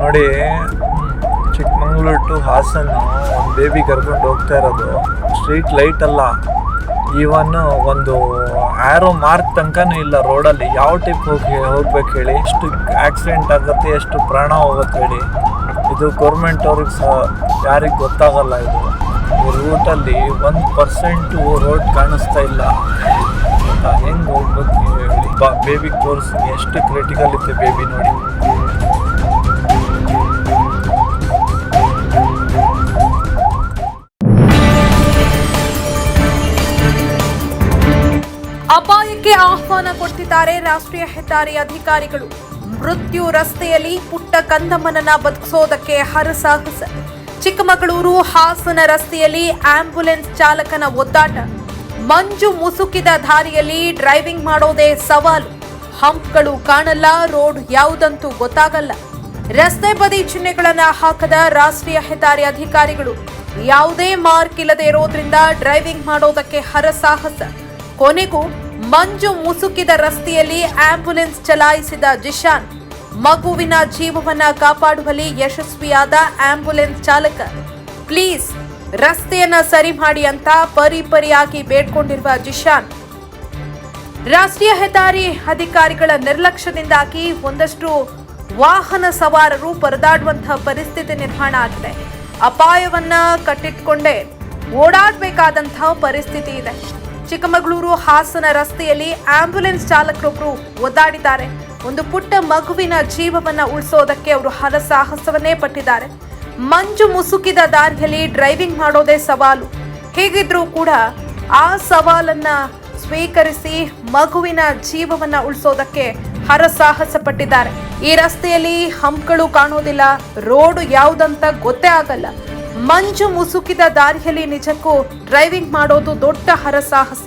ನೋಡಿ, ಚಿಕ್ಕಮಂಗ್ಳೂರು ಟು ಹಾಸನ ಒಂದು ಬೇಬಿ ಕರ್ಕೊಂಡು ಹೋಗ್ತಾ ಇರೋದು. ಸ್ಟ್ರೀಟ್ ಲೈಟ್ ಅಲ್ಲ. ಈವನ್ ಒಂದು ಆ್ಯರೋ ಮಾರ್ಕ್ ತನಕನೂ ಇಲ್ಲ ರೋಡಲ್ಲಿ ಯಾವ ಟೈಪ್ ಹೋಗಿ ಹೋಗ್ಬೇಕು ಹೇಳಿ? ಎಷ್ಟು ಆಕ್ಸಿಡೆಂಟ್ ಆಗುತ್ತೆ, ಎಷ್ಟು ಪ್ರಾಣ ಹೋಗುತ್ತೆ ಹೇಳಿ? ಇದು ಗೌರ್ಮೆಂಟ್ ಅವ್ರಿಗೆ ಸಹ ಯಾರಿಗೆ ಗೊತ್ತಾಗಲ್ಲ ಇದು. ಈ ರೂಟಲ್ಲಿ ಒಂದು ಪರ್ಸೆಂಟು ರೋಡ್ ಕಾಣಿಸ್ತಾ ಇಲ್ಲ. ಹೆಂಗೆ ಹೋಗ್ಬೇಕು ಹೇಳಿ? ಬಾ ಬೇಬಿಗೆ ತೋರಿಸ್ತೀನಿ. ಎಷ್ಟು ಕ್ರಿಟಿಕಲ್ ಇತ್ತು ಬೇಬಿ ನೋಡಿ. ಆಹ್ವಾನ ರಾಷ್ಟ್ರೀಯ ಹೆದ್ದಾರಿ ಅಧಿಕಾರಿಗಳು. ಮೃತ್ಯು ರಸ್ತೆಯಲ್ಲಿ ಪುಟ್ಟ ಕಂದಮ್ಮನನ್ನ ಬದುಕಿಸೋದಕ್ಕೆ ಹರಸಾಹಸ ಚಿಕ್ಕಮಗಳೂರು ಹಾಸನ ರಸ್ತೆಯಲ್ಲಿ ಆಂಬ್ಯುಲೆನ್ಸ್ ಚಾಲಕನ ಒದ್ದಾಟ. ಮಂಜು ಮುಸುಕಿದ ದಾರಿಯಲ್ಲಿ ಡ್ರೈವಿಂಗ್ ಮಾಡೋದೇ ಸವಾಲು. ಹಂಪ್ಗಳು ಕಾಣಲ್ಲ, ರೋಡ್ ಯಾವುದಂತೂ ಗೊತ್ತಾಗಲ್ಲ. ರಸ್ತೆ ಬದಿ ಚಿಹ್ನೆಗಳನ್ನ ಹಾಕದ ರಾಷ್ಟ್ರೀಯ ಹೆದ್ದಾರಿ ಅಧಿಕಾರಿಗಳು. ಯಾವುದೇ ಮಾರ್ಕ್ ಇಲ್ಲದೆ ಇರೋದ್ರಿಂದ ಡ್ರೈವಿಂಗ್ ಮಾಡೋದಕ್ಕೆ ಹರಸಾಹಸ. ಕೊನೆಗೂ ಮಂಜು ಮುಸುಕಿದ ರಸ್ತೆಯಲ್ಲಿ ಆಂಬ್ಯುಲೆನ್ಸ್ ಚಲಾಯಿಸಿದ ಜಿಶಾನ್. ಮಗುವಿನ ಜೀವವನ್ನ ಕಾಪಾಡುವಲ್ಲಿ ಯಶಸ್ವಿಯಾದ ಆಂಬ್ಯುಲೆನ್ಸ್ ಚಾಲಕ. ಪ್ಲೀಸ್, ರಸ್ತೆಯನ್ನ ಸರಿ ಮಾಡಿ ಅಂತ ಪರಿಪರಿಯಾಗಿ ಬೇಡ್ಕೊಂಡಿರುವ ಜಿಶಾನ್. ರಾಷ್ಟ್ರೀಯ ಹೆದ್ದಾರಿ ಅಧಿಕಾರಿಗಳ ನಿರ್ಲಕ್ಷ್ಯದಿಂದಾಗಿ ಒಂದಷ್ಟು ವಾಹನ ಸವಾರರು ಪರದಾಡುವಂತಹ ಪರಿಸ್ಥಿತಿ ನಿರ್ಮಾಣ ಆಗಿದೆ. ಅಪಾಯವನ್ನ ಕಟ್ಟಿಟ್ಕೊಂಡೇ ಓಡಾಡಬೇಕಾದಂತಹ ಪರಿಸ್ಥಿತಿ ಇದೆ. ಚಿಕ್ಕಮಗಳೂರು ಹಾಸನ ರಸ್ತೆಯಲ್ಲಿ ಆಂಬ್ಯುಲೆನ್ಸ್ ಚಾಲಕರೊಬ್ಬರು ಒದ್ದಾಡಿದ್ದಾರೆ ಒಂದು ಪುಟ್ಟ ಮಗುವಿನ ಜೀವವನ್ನ ಉಳಿಸೋದಕ್ಕೆ ಅವರು ಹರಸಾಹಸವನ್ನೇ ಪಟ್ಟಿದ್ದಾರೆ. ಮಂಜು ಮುಸುಕಿದ ದಾರಿಯಲ್ಲಿ ಡ್ರೈವಿಂಗ್ ಮಾಡೋದೇ ಸವಾಲು. ಹೇಗಿದ್ರೂ ಕೂಡ ಆ ಸವಾಲನ್ನ ಸ್ವೀಕರಿಸಿ ಮಗುವಿನ ಜೀವವನ್ನ ಉಳಿಸೋದಕ್ಕೆ ಹರಸಾಹಸ ಪಟ್ಟಿದ್ದಾರೆ. ಈ ರಸ್ತೆಯಲ್ಲಿ ಹಂಪ್ಗಳು ಕಾಣೋದಿಲ್ಲ, ರೋಡ್ ಯಾವುದಂತ ಗೊತ್ತೇ ಆಗಲ್ಲ. ಮಂಜು ಮುಸುಕಿದ ದಾರಿಯಲ್ಲಿ ನಿಜಕ್ಕೂ ಡ್ರೈವಿಂಗ್ ಮಾಡೋದು ದೊಡ್ಡ ಹರಸಾಹಸ.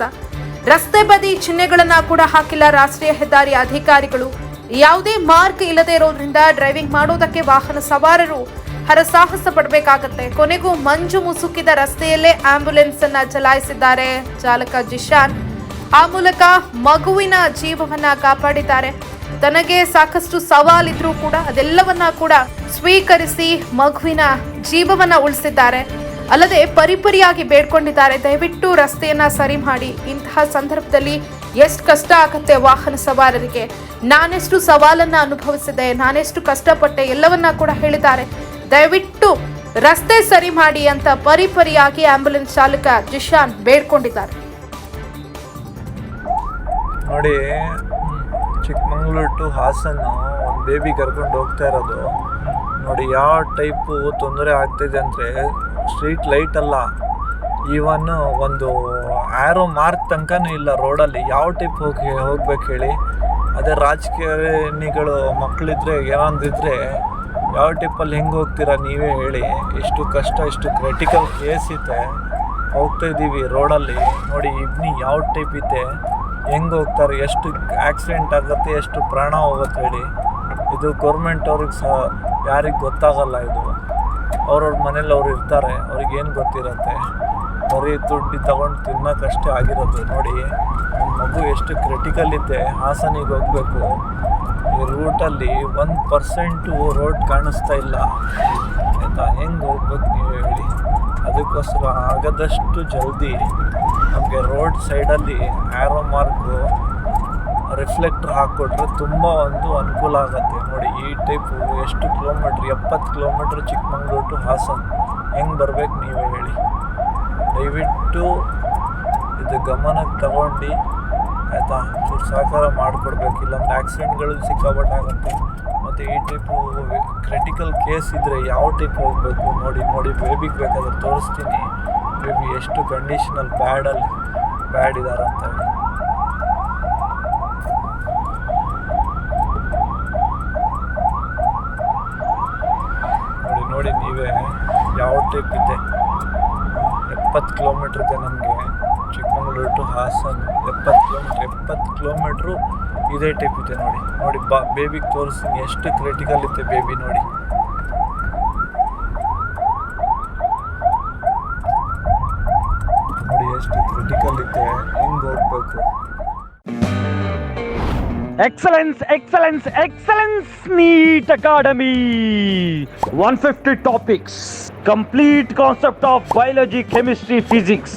ರಸ್ತೆ ಬದಿ ಚಿಹ್ನೆಗಳನ್ನ ಕೂಡ ಹಾಕಿಲ್ಲ ರಾಷ್ಟ್ರೀಯ ಹೆದ್ದಾರಿ ಅಧಿಕಾರಿಗಳು. ಯಾವುದೇ ಮಾರ್ಕ್ ಇಲ್ಲದೆ ಇರೋದ್ರಿಂದ ಡ್ರೈವಿಂಗ್ ಮಾಡೋದಕ್ಕೆ ವಾಹನ ಸವಾರರು ಹರಸಾಹಸ ಪಡಬೇಕಾಗತ್ತೆ. ಕೊನೆಗೂ ಮಂಜು ಮುಸುಕಿದ ರಸ್ತೆಯಲ್ಲೇ ಆಂಬ್ಯುಲೆನ್ಸ್ ಅನ್ನ ಚಲಾಯಿಸಿದ್ದಾರೆ. ಚಾಲಕ ಜಿಶಾನ್ ಆ ಮೂಲಕ ಮಗುವಿನ ಜೀವವನ್ನ ಕಾಪಾಡಿದ್ದಾರೆ. ತನಗೆ ಸಾಕಷ್ಟು ಸವಾಲಿದ್ರೂ ಕೂಡ ಅದೆಲ್ಲವನ್ನ ಕೂಡ ಸ್ವೀಕರಿಸಿ ಮಗುವಿನ ಜೀವವನ್ನ ಉಳಿಸಿದ್ದಾರೆ. ಅಲ್ಲದೆ ಪರಿಪರಿಯಾಗಿ ಬೇಡ್ಕೊಂಡಿದ್ದಾರೆ. ದಯವಿಟ್ಟು ರಸ್ತೆಯನ್ನ ಸರಿ ಮಾಡಿ. ಇಂತಹ ಸಂದರ್ಭದಲ್ಲಿ ಎಷ್ಟು ಕಷ್ಟ ಆಗುತ್ತೆ ವಾಹನ ಸವಾರರಿಗೆ. ನಾನೆಷ್ಟು ಸವಾಲನ್ನ ಅನುಭವಿಸಿದೆ, ನಾನೆಷ್ಟು ಕಷ್ಟಪಟ್ಟೆ ಎಲ್ಲವನ್ನ ಕೂಡ ಹೇಳಿದ್ದಾರೆ. ದಯವಿಟ್ಟು ರಸ್ತೆ ಸರಿ ಮಾಡಿ ಅಂತ ಪರಿಪರಿಯಾಗಿ ಆಂಬ್ಯುಲೆನ್ಸ್ ಚಾಲಕ ಜಿಶಾನ್ ಬೇಡ್ಕೊಂಡಿದ್ದಾರೆ. ನೋಡಿ, ಚಿಕ್ಕಮಂಗ್ಳೂರು ಟು ಹಾಸನ ಒಂದು ಬೇಬಿ ಕರ್ಕೊಂಡು ಹೋಗ್ತಾ ಇರೋದು. ನೋಡಿ, ಯಾವ ಟೈಪು ತೊಂದರೆ ಆಗ್ತಿದೆ ಅಂದರೆ ಸ್ಟ್ರೀಟ್ ಲೈಟ್ ಅಲ್ಲ. ಈವನ್ ಒಂದು ಆ್ಯರೋ ಮಾರ್ಕ್ ತನಕನೂ ಇಲ್ಲ ರೋಡಲ್ಲಿ ಯಾವ ಟೈಪ್ ಹೋಗಿ ಹೋಗ್ಬೇಕು ಹೇಳಿ. ಅದೇ ರಾಜಕಾರಣಿಗಳು ಮಕ್ಕಳಿದ್ರೆ ಏನೊಂದಿದ್ರೆ ಯಾವ ಟೈಪಲ್ಲಿ ಹೆಂಗೆ ಹೋಗ್ತೀರಾ ನೀವೇ ಹೇಳಿ. ಎಷ್ಟು ಕಷ್ಟ ಎಷ್ಟು ಕ್ರಿಟಿಕಲ್ ಕೇಸ್ ಇದೆ. ಹೋಗ್ತಾ ಇದ್ದೀವಿ ರೋಡಲ್ಲಿ ನೋಡಿ ಇಬ್ನಿ ಯಾವ ಟೈಪ್ ಇದೆ? ಹೆಂಗೆ ಹೋಗ್ತಾರೆ, ಎಷ್ಟು ಆಕ್ಸಿಡೆಂಟ್ ಆಗುತ್ತೆ, ಎಷ್ಟು ಪ್ರಾಣ ಹೋಗುತ್ತೆ ಹೇಳಿ. ಇದು ಗೌರ್ಮೆಂಟ್ ಅವ್ರಿಗೆ ಸಹ ಯಾರಿಗೆ ಗೊತ್ತಾಗಲ್ಲ ಇದು. ಅವ್ರವ್ರ ಮನೇಲಿ ಅವ್ರು ಇರ್ತಾರೆ, ಅವ್ರಿಗೆ ಏನು ಗೊತ್ತಿರತ್ತೆ. ಬರೀ ದುಡ್ಡು ತಗೊಂಡು ತಿನ್ನೋಕ್ಕಷ್ಟೇ ಆಗಿರೋದು ನೋಡಿ. ಮಗು ಎಷ್ಟು ಕ್ರಿಟಿಕಲ್ ಇದೆ, ಹಾಸನಿಗೆ ಹೋಗಬೇಕು. ಈ ರೂಟಲ್ಲಿ ಒಂದು ಪರ್ಸೆಂಟು ರೋಡ್ ಕಾಣಿಸ್ತಾ ಇಲ್ಲ. ಆಯಿತಾ? ಹೆಂಗೆ ಹೋಗ್ಬೇಕು ನೀವು ಹೇಳಿ. ಅದಕ್ಕೋಸ್ಕರ ಆಗದಷ್ಟು ಜಲ್ದಿ ನಮಗೆ ರೋಡ್ ಸೈಡಲ್ಲಿ ಆ್ಯರೋ ಮಾರ್ಕು ರಿಫ್ಲೆಕ್ಟ್ರ್ ಹಾಕ್ಕೊಟ್ರೆ ತುಂಬ ಒಂದು ಅನುಕೂಲ ಆಗುತ್ತೆ. ನೋಡಿ, ಈ ಟೈಪು ಎಷ್ಟು ಕಿಲೋಮೀಟ್ರ್ ಎಪ್ಪತ್ತು ಕಿಲೋಮೀಟ್ರ್ ಚಿಕ್ಕಮಂಗ್ಳೂರು ಟು ಹಾಸನ್. ಹೆಂಗೆ ಬರಬೇಕು ನೀವೇ ಹೇಳಿ. ದಯವಿಟ್ಟು ಇದು ಗಮನಕ್ಕೆ ತಗೊಂಡು, ಆಯಿತಾ? ಚೂರು ಸಹಕಾರ ಮಾಡಿಕೊಡ್ಬೇಕು. ಇಲ್ಲಾಂದ್ರೆ ಆಕ್ಸಿಡೆಂಟ್ಗಳು ಸಿಕ್ಕಾಪಟ್ಟೆ ಆಗುತ್ತೆ. ಮತ್ತು ಈ ಟೈಪು ಕ್ರಿಟಿಕಲ್ ಕೇಸ್ ಇದ್ದರೆ ಯಾವ ಟೈಪ್ ಹೋಗಬೇಕು ನೋಡಿ ನೋಡಿ ಬೇಬಿಗೆ ಬೇಕಾದ್ರೆ ತೋರಿಸ್ತೀನಿ. ಬೇಬಿ ಎಷ್ಟು ಕಂಡೀಷನಲ್ಲಿ ಬ್ಯಾಡಲ್ಲಿ ಬ್ಯಾಡ್ ಇದ್ದಾರೆ ಅಂತ ಹೇಳಿ. ನೋಡಿ ನೋಡಿ, ನೀವೇ ಯಾವ ಟೈಪ್ ಇದೆ? ಎಪ್ಪತ್ತು ಕಿಲೋಮೀಟ್ರ್ ಇದೆ ನಮಗೆ. ಚಿಕ್ಕಮಗಳೂರು ಟು ಹಾಸನ್. ಎಪ್ಪತ್ತು ಕಿಲೋಮೀಟ್ರ್ ಇಪ್ಪತ್ತು ಕಿಲೋಮೀಟ್ರು ಇದೇ ಟೈಪ್ ಇದೆ ನೋಡಿ. ನೋಡಿ, ಬಾ ಬೇಬಿಗೆ ತೋರಿಸ್ತೀನಿ, ಎಷ್ಟು ಕ್ರಿಟಿಕಲ್ ಇತ್ತು ಬೇಬಿ ನೋಡಿ. ನೋಡಿ, ಎಷ್ಟು ಕ್ರಿಟಿಕಲ್ ಇತ್ತು ಹೆಂಗೆ excellence excellence excellence NEET academy one fifty topics complete concept of biology chemistry physics